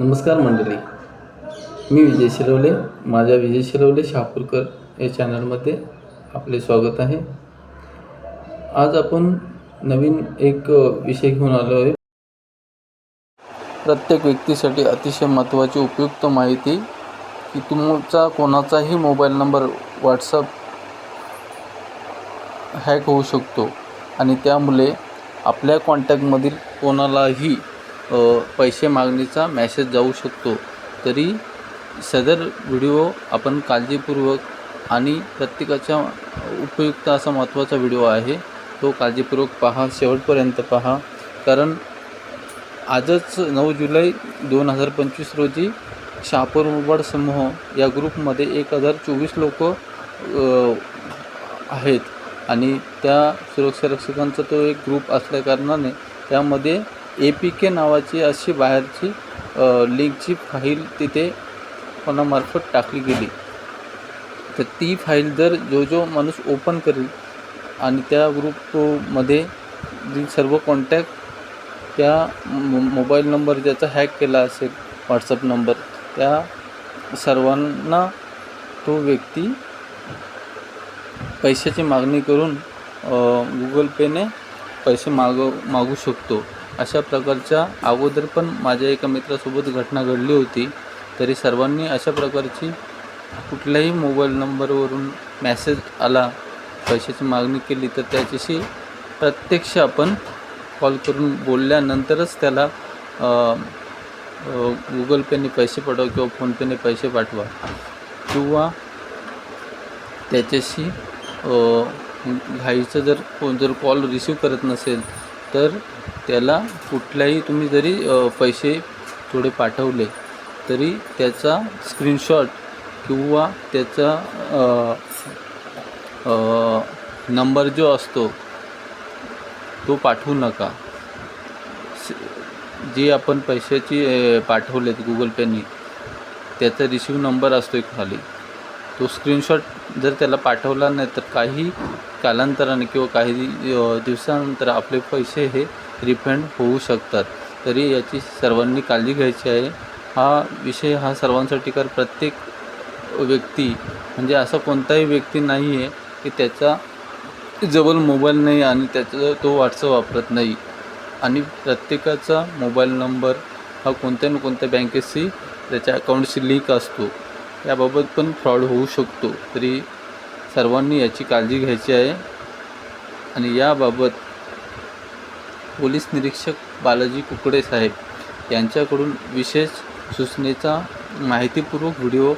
नमस्कार मंडळी. मी विजय शिरवले. माझ्या विजय शिरवले शहापूरकर या चॅनलमध्ये आपले स्वागत आहे. आज आपण नवीन एक विषय घेऊन आलो आहे. प्रत्येक व्यक्तीसाठी अतिशय महत्त्वाची उपयुक्त माहिती की तुमचा कोणाचाही मोबाईल नंबर व्हॉट्सअप हॅक होऊ शकतो आणि त्यामुळे आपल्या कॉन्टॅक्टमधील कोणालाही पैसे मागणीचा मॅसेज जाऊ शकतो. तरी सदर व्हिडिओ आपण काळजीपूर्वक आणि प्रत्येकाच्या उपयुक्त असा महत्त्वाचा व्हिडिओ आहे. तो काळजीपूर्वक पहा शेवटपर्यंत पहा. कारण आजच नऊ जुलै दोन हजार पंचवीस रोजी शापूर मुरबाड समूह या ग्रुपमध्ये एक हजार चोवीस लोक आहेत. आणि त्या सुरक्षा रक्षकांचा तो एक ग्रुप असल्याकारणाने त्यामध्ये ए पी के नावाची अशी बाहेरची लिंकची फाईल तिथे कोणामार्फत टाकली गेली. तर ती फाईल जर जो जो माणूस ओपन करेल आणि त्या ग्रुपमध्ये सर्व कॉन्टॅक्ट त्या मो मोबाईल नंबर ज्याचा हॅक केला असेल व्हॉट्सअप नंबर त्या सर्वांना तो व्यक्ती पैशाची मागणी करून गुगल पेने पैसे मागव मागू शकतो. अशा प्रकारच्या अगोदर पण माझ्या एका मित्रासोबत घटना घडली होती. तरी सर्वांनी अशा प्रकारची कुठल्याही मोबाईल नंबरवरून मॅसेज आला पैशाची मागणी केली तर त्याच्याशी प्रत्यक्ष आपण कॉल करून बोलल्यानंतरच त्याला गुगल पेने पैसे पाठवा किंवा फोनपेने पैसे पाठवा. किंवा त्याच्याशी घाईचं जर कोण जर कॉल रिसीव करत नसेल तर त्याला कुठल्याही तुम्ही जरी पैसे थोडे पाठवले तरी त्याचा स्क्रीनशॉट किंवा त्याचा नंबर जो असतो तो पाठवू नका. स- जे आपण पैशाची पाठवले पाठवलेत गुगल पेनी त्याचा रिसिव्ह नंबर असतो आहे खाली. तो स्क्रीनशॉट जर त्याला पाठवला नाही तर काही कालांतराने किंवा काही दिवसानंतर आपले पैसे हे रिफंड होऊ शकतात. तरी याची सर्वांनी काळजी घ्यायची आहे. हा विषय हा सर्वांसाठी कारण प्रत्येक व्यक्ती म्हणजे असा कोणताही व्यक्ती नाही आहे की त्याचा जवळ मोबाईल नाही आणि त्याचा तो व्हॉट्सअप वापरत नाही. आणि प्रत्येकाचा मोबाईल नंबर हा कोणत्या ना कोणत्या बँकेशी त्याच्या अकाउंटशी लिंक असतो. याबाबत पण फ्रॉड होऊ शकतो. तरी सर्वांनी याची काळजी घ्यायची आहे. आणि याबाबत पोलीस निरीक्षक बालाजी कुकडे साहेब यांच्याकडून विशेष सूचनेचा माहितीपूर्वक व्हिडिओ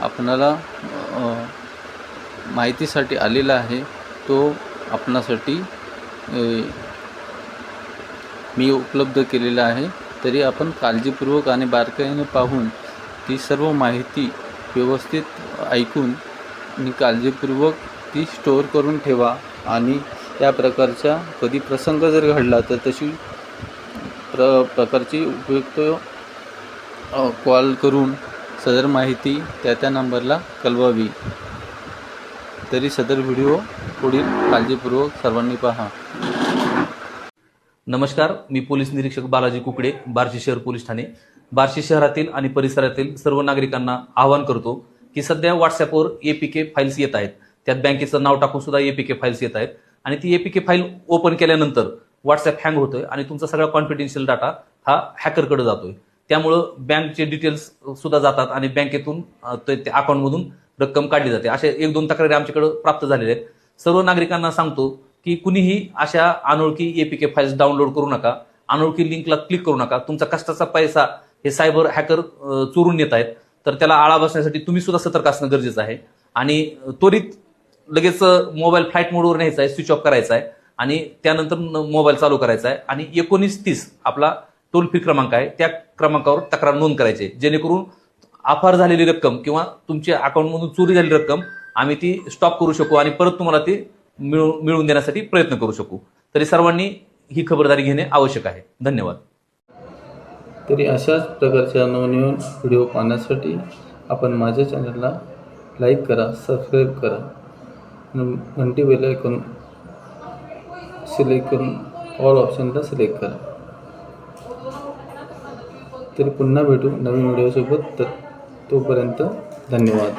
आपणाला माहितीसाठी आलेला आहे. तो आपणासाठी मी उपलब्ध केलेला आहे. तरी आपण काळजीपूर्वक आणि बारकाईने पाहून ती सर्व माहिती व्यवस्थित ऐकून आणि काळजीपूर्वक ती स्टोअर करून ठेवा. आणि त्या प्रकारचा कधी प्रसंग जर घडला तर तशी प्र प्रकारची उपयुक्त कॉल करून सदर माहिती त्या त्या नंबरला कळवावी. तरी सदर व्हिडिओ पुढील काळजीपूर्वक सर्वांनी पहा. नमस्कार मी पोलीस निरीक्षक बालाजी कुकडे बार्शी शहर पोलीस ठाणे. बार्शी शहरातील आणि परिसरातील सर्व नागरिकांना आवाहन करतो की सध्या व्हॉट्सअपवर एपीके फाईल्स येत आहेत. त्यात बँकेचं नाव टाकून सुद्धा एपीके फाईल्स येत आहेत. आणि ती एपीके फाईल ओपन केल्यानंतर व्हॉट्सअप हँग होतोय आणि तुमचा सगळा कॉन्फिडेन्शियल डाटा हा हॅकरकडे जातोय. त्यामुळं बँकचे डिटेल्स सुद्धा जातात आणि बँकेतून ते त्या अकाउंटमधून रक्कम काढली जाते. अशा एक दोन तक्रारी आमच्याकडे प्राप्त झालेल्या आहेत. सर्व नागरिकांना सांगतो की कुणीही अशा अनोळखी एपीके फाईल्स डाउनलोड करू नका. अनोळखी लिंकला क्लिक करू नका. तुमचा कष्टाचा पैसा हे सायबर हॅकर चोरून नेत आहेत. तर त्याला आळा बसण्यासाठी तुम्ही सुद्धा सतर्क असणं गरजेचं आहे. आणि त्वरित लगेच मोबाईल फ्लाईट मोडवर न्यायचा आहे स्विच ऑफ करायचा आहे. आणि त्यानंतर मोबाईल चालू करायचा आहे. आणि एकोणीस तीस आपला टोल फ्री क्रमांक आहे. त्या क्रमांकावर तक्रार नोंद करायची आहे. जेणेकरून अफार झालेली रक्कम किंवा तुमच्या अकाउंटमधून चोरी झालेली रक्कम आम्ही ती स्टॉप करू शकू आणि परत तुम्हाला ती मिळू मिळवून देण्यासाठी प्रयत्न करू शकू. तरी सर्वांनी ही खबरदारी घेणे आवश्यक आहे. धन्यवाद. तरी अशाच प्रकारच्या नवनवीन व्हिडिओ पाहण्यासाठी आपण माझ्या चॅनलला लाईक करा सबस्क्राईब करा. घंटी बेल ऐकून सिलेक्ट करून ऑल ऑप्शनला सिलेक्ट करा. तरी पुन्हा भेटू नवीन व्हिडिओसोबत. तर तोपर्यंत धन्यवाद.